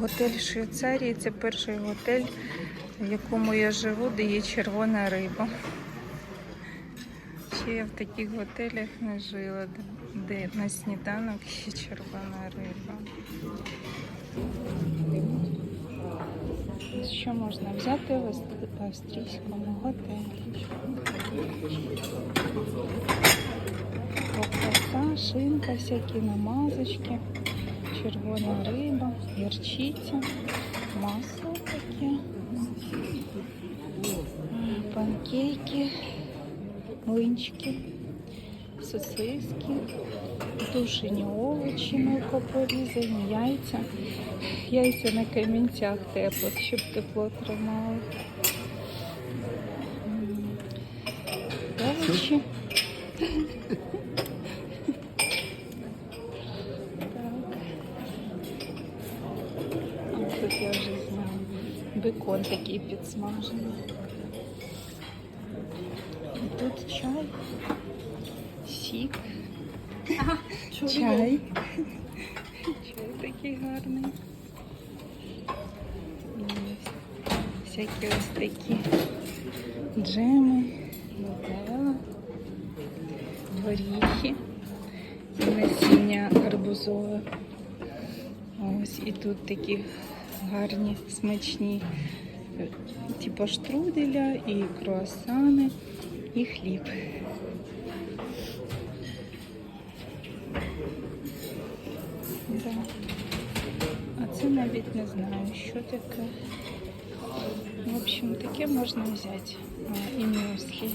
Готель Швейцарії це перший готель, в якому я живу, де є червона риба. Ще я в таких готелях не жила, де на сніданок є червона риба. Що можна взяти в авст- австрійському готелі? Ковбаса, шинка, всякі намазочки, червона риба, гірчиця, масло таке, панкейки, млинчики, сосиски, тушені овочі мелко порізані, яйця. Яйця на камінцях теплих, щоб тепло тримали. М, Овочі. Так. А тут я вже знаю. Бекон такий підсмажений. І тут чай, сік, чай. Чай такий гарний. І всякі ось такі джеми, нутелла, горіхи і насіння арбузове. Ось і тут такі гарні, смачні, типу штруделя, і круасани, і хліб. Да. А це навіть не знаю, що таке. В общем, таке можна взяти. І мюслі.